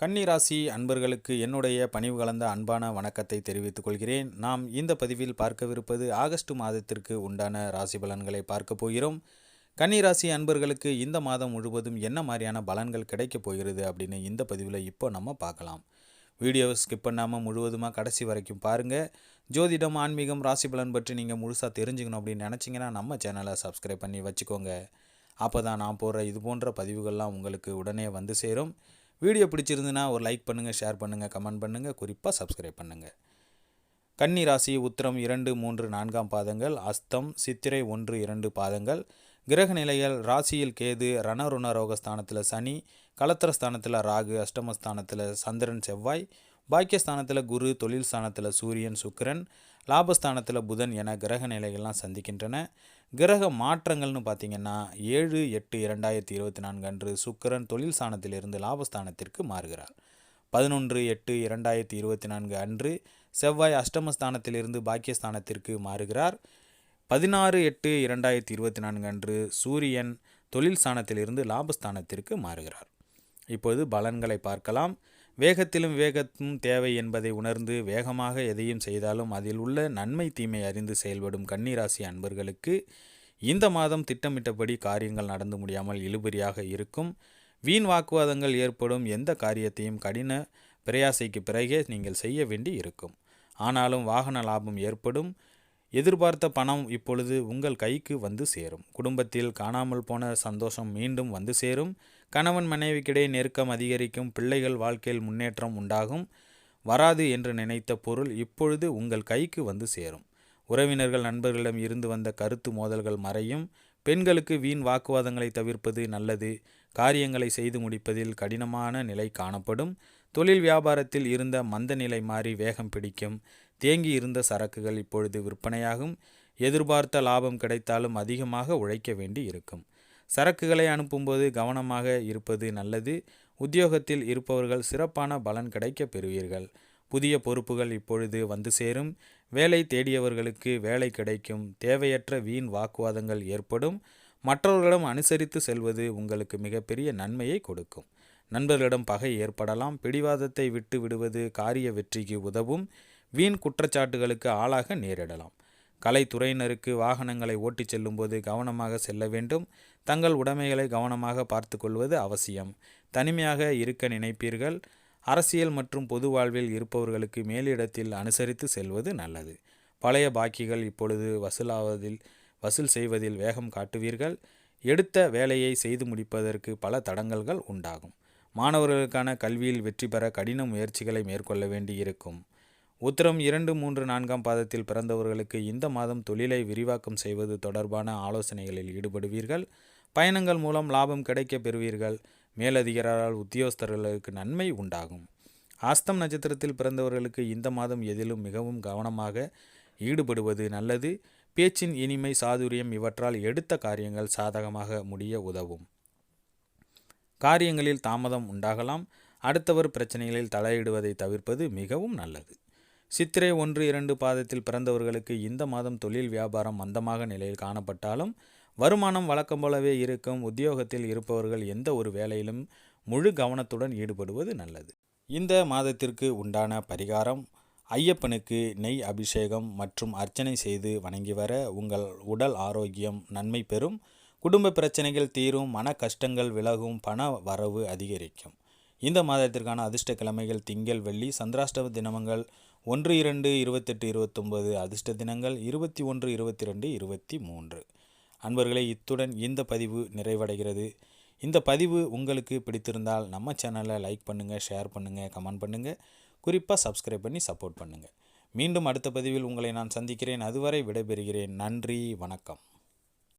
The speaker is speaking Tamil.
கன்னிராசி அன்பர்களுக்கு என்னுடைய பணிவு கலந்த அன்பான வணக்கத்தை தெரிவித்துக் கொள்கிறேன். நாம் இந்த பதிவில் பார்க்கவிருப்பது ஆகஸ்ட் மாதத்திற்கு உண்டான ராசி பலன்களை பார்க்க போகிறோம். கன்னிராசி அன்பர்களுக்கு இந்த மாதம் முழுவதும் என்ன மாதிரியான பலன்கள் கிடைக்கப் போகிறது அப்படின்னு இந்த பதிவில் இப்போ நம்ம பார்க்கலாம். வீடியோவை ஸ்கிப் பண்ணாமல் முழுவதுமாக கடைசி வரைக்கும் பாருங்கள் ஜோதிடம் ஆன்மீகம் ராசி பலன் பற்றி நீங்கள் முழுசாக தெரிஞ்சுக்கணும் அப்படின்னு நினச்சிங்கன்னா நம்ம சேனலை சப்ஸ்கிரைப் பண்ணி வச்சுக்கோங்க. அப்போ தான் நான் போடுற இது போன்ற பதிவுகள்லாம் உங்களுக்கு உடனே வந்து சேரும். வீடியோ பிடிச்சிருந்துன்னா ஒரு லைக் பண்ணுங்கள் ஷேர் பண்ணுங்கள் கமெண்ட் பண்ணுங்கள் குறிப்பாக சப்ஸ்கிரைப் பண்ணுங்கள் கன்னி ராசி உத்திரம் இரண்டு மூன்று நான்காம் பாதங்கள் அஸ்தம் சித்திரை ஒன்று இரண்டு பாதங்கள். கிரக நிலைகள் ராசியில் கேது ரணருண ரோகஸ்தானத்தில் சனி கலத்திரஸ்தானத்தில் ராகு அஷ்டமஸ்தானத்தில் சந்திரன் செவ்வாய் பாக்கியஸ்தானத்தில் குரு தொழில் ஸ்தானத்தில் சூரியன் சுக்கிரன் லாபஸ்தானத்தில் புதன் என கிரக நிலைகள்லாம் சந்திக்கின்றன. கிரக மாற்றங்கள்னு பார்த்திங்கன்னா ஏழு எட்டு இரண்டாயிரத்தி இருபத்தி நான்கு அன்று சுக்கிரன் தொழில் ஸ்தானத்திலிருந்து லாபஸ்தானத்திற்கு மாறுகிறார். பதினொன்று எட்டு இரண்டாயிரத்தி இருபத்தி நான்கு அன்று செவ்வாய் அஷ்டமஸ்தானத்திலிருந்து பாக்கியஸ்தானத்திற்கு மாறுகிறார். பதினாறு எட்டு இரண்டாயிரத்தி இருபத்தி நான்கு அன்று சூரியன் தொழில் ஸ்தானத்திலிருந்து லாபஸ்தானத்திற்கு மாறுகிறார். இப்போது பலன்களை பார்க்கலாம். வேகத்திலும் வேகத்தும் தேவை என்பதை உணர்ந்து வேகமாக எதையும் செய்தாலும் அதில் உள்ள நன்மை தீமை அறிந்து செயல்படும் கன்னிராசி அன்பர்களுக்கு இந்த மாதம் திட்டமிட்டபடி காரியங்கள் நடந்து முடியாமல் இழுபறியாக இருக்கும். வீண் வாக்குவாதங்கள் ஏற்படும். எந்த காரியத்தையும் கடின பிரயாசைக்கு பிறகே நீங்கள் செய்ய வேண்டி இருக்கும். ஆனாலும் வாகன லாபம் ஏற்படும். எதிர்பார்த்த பணம் இப்பொழுது உங்கள் கைக்கு வந்து சேரும். குடும்பத்தில் காணாமல் போன சந்தோஷம் மீண்டும் வந்து சேரும். கணவன் மனைவிக்கிடையே நெருக்கம் அதிகரிக்கும் பிள்ளைகள் வாழ்க்கையில் முன்னேற்றம் உண்டாகும். வராது என்று நினைத்த பொருள் இப்பொழுது உங்கள் கைக்கு வந்து சேரும். உறவினர்கள் நண்பர்களிடம் இருந்து வந்த கருத்து மோதல்கள் மறையும். பெண்களுக்கு வீண் வாக்குவாதங்களை தவிர்ப்பது நல்லது. காரியங்களை செய்து முடிப்பதில் கடினமான நிலை காணப்படும். தொழில் வியாபாரத்தில் இருந்த மந்த நிலை மாறி வேகம் பிடிக்கும். தேங்கி இருந்த சரக்குகள் இப்பொழுது விற்பனையாகும். எதிர்பார்த்த லாபம் கிடைத்தாலும் அதிகமாக உழைக்க வேண்டி இருக்கும் சரக்குகளை அனுப்பும்போது கவனமாக இருப்பது நல்லது. உத்தியோகத்தில் இருப்பவர்கள் சிறப்பான பலன் கிடைக்க பெறுவீர்கள். புதிய பொறுப்புகள் இப்பொழுது வந்து சேரும். வேலை தேடியவர்களுக்கு வேலை கிடைக்கும். தேவையற்ற வீண் வாக்குவாதங்கள் ஏற்படும். மற்றவர்களிடம் அனுசரித்து செல்வது உங்களுக்கு மிகப்பெரிய நன்மையை கொடுக்கும். நண்பர்களிடம் பகை ஏற்படலாம். பிடிவாதத்தை விட்டு விடுவது காரிய வெற்றிக்கு உதவும். வீண் குற்றச்சாட்டுகளுக்கு ஆளாக நேரிடலாம். கலைத்துறையினருக்கு வாகனங்களை ஓட்டிச் செல்லும்போது கவனமாக செல்ல வேண்டும். தங்கள் உடைமைகளை கவனமாக பார்த்து கொள்வது அவசியம். தனிமையாக இருக்க நினைப்பீர்கள். அரசியல் மற்றும் பொது வாழ்வில் இருப்பவர்களுக்கு மேலிடத்தில் அனுசரித்து செல்வது நல்லது. பழைய பாக்கிகள் இப்பொழுது வசூலாவதில் வசூல் செய்வதில் வேகம் காட்டுவீர்கள். எடுத்த வேலையை செய்து முடிப்பதற்கு பல தடங்கல்கள் உண்டாகும். மாணவர்களுக்கான கல்வியில் வெற்றி பெற கடின முயற்சிகளை மேற்கொள்ள வேண்டியிருக்கும். உத்தரம் இரண்டு மூன்று நான்காம் பாதத்தில் பிறந்தவர்களுக்கு இந்த மாதம் தொழிலை விரிவாக்கம் செய்வது தொடர்பான ஆலோசனைகளில் ஈடுபடுவீர்கள். பயணங்கள் மூலம் லாபம் கிடைக்க பெறுவீர்கள். மேலதிகாரால் உத்தியோகஸ்தர்களுக்கு நன்மை உண்டாகும். ஆஸ்தம் நட்சத்திரத்தில் பிறந்தவர்களுக்கு இந்த மாதம் எதிலும் மிகவும் கவனமாக ஈடுபடுவது நல்லது. பேச்சின் இனிமை சாதுரியம் இவற்றால் எடுத்த காரியங்கள் சாதகமாக முடிய உதவும். காரியங்களில் தாமதம் உண்டாகலாம். அடுத்தவர் பிரச்சனைகளில் தலையிடுவதை தவிர்ப்பது மிகவும் நல்லது. சித்திரை ஒன்று இரண்டு பாதத்தில் பிறந்தவர்களுக்கு இந்த மாதம் தொழில் வியாபாரம் மந்தமாக நிலையில் காணப்பட்டாலும் வருமானம் வழக்கம் போலவே இருக்கும் உத்தியோகத்தில் இருப்பவர்கள் எந்த ஒரு வேலையிலும் முழு கவனத்துடன் ஈடுபடுவது நல்லது. இந்த மாதத்திற்கு உண்டான பரிகாரம் ஐயப்பனுக்கு நெய் அபிஷேகம் மற்றும் அர்ச்சனை செய்து வணங்கி வர உங்கள் உடல் ஆரோக்கியம் நன்மை பெறும். குடும்ப பிரச்சனைகள் தீரும் மன கஷ்டங்கள் விலகும் பண வரவு அதிகரிக்கும். இந்த மாதத்திற்கான அதிர்ஷ்ட கிழமைகள் திங்கள் வெள்ளி சந்திராஷ்டம தினமங்கள் ஒன்று இரண்டு இருபத்தெட்டு இருபத்தொம்பது அதிர்ஷ்ட தினங்கள் இருபத்தி ஒன்று இருபத்தி ரெண்டு இருபத்தி மூன்று. அன்பர்களே இத்துடன் இந்த பதிவு நிறைவடைகிறது. இந்த பதிவு உங்களுக்கு பிடித்திருந்தால் நம்ம சேனலை லைக் பண்ணுங்கள் ஷேர் பண்ணுங்கள் கமெண்ட் பண்ணுங்கள் குறிப்பாக சப்ஸ்கிரைப் பண்ணி சப்போர்ட் பண்ணுங்கள் மீண்டும் அடுத்த பதிவில் உங்களை நான் சந்திக்கிறேன். அதுவரை விடைபெறுகிறேன். நன்றி வணக்கம்.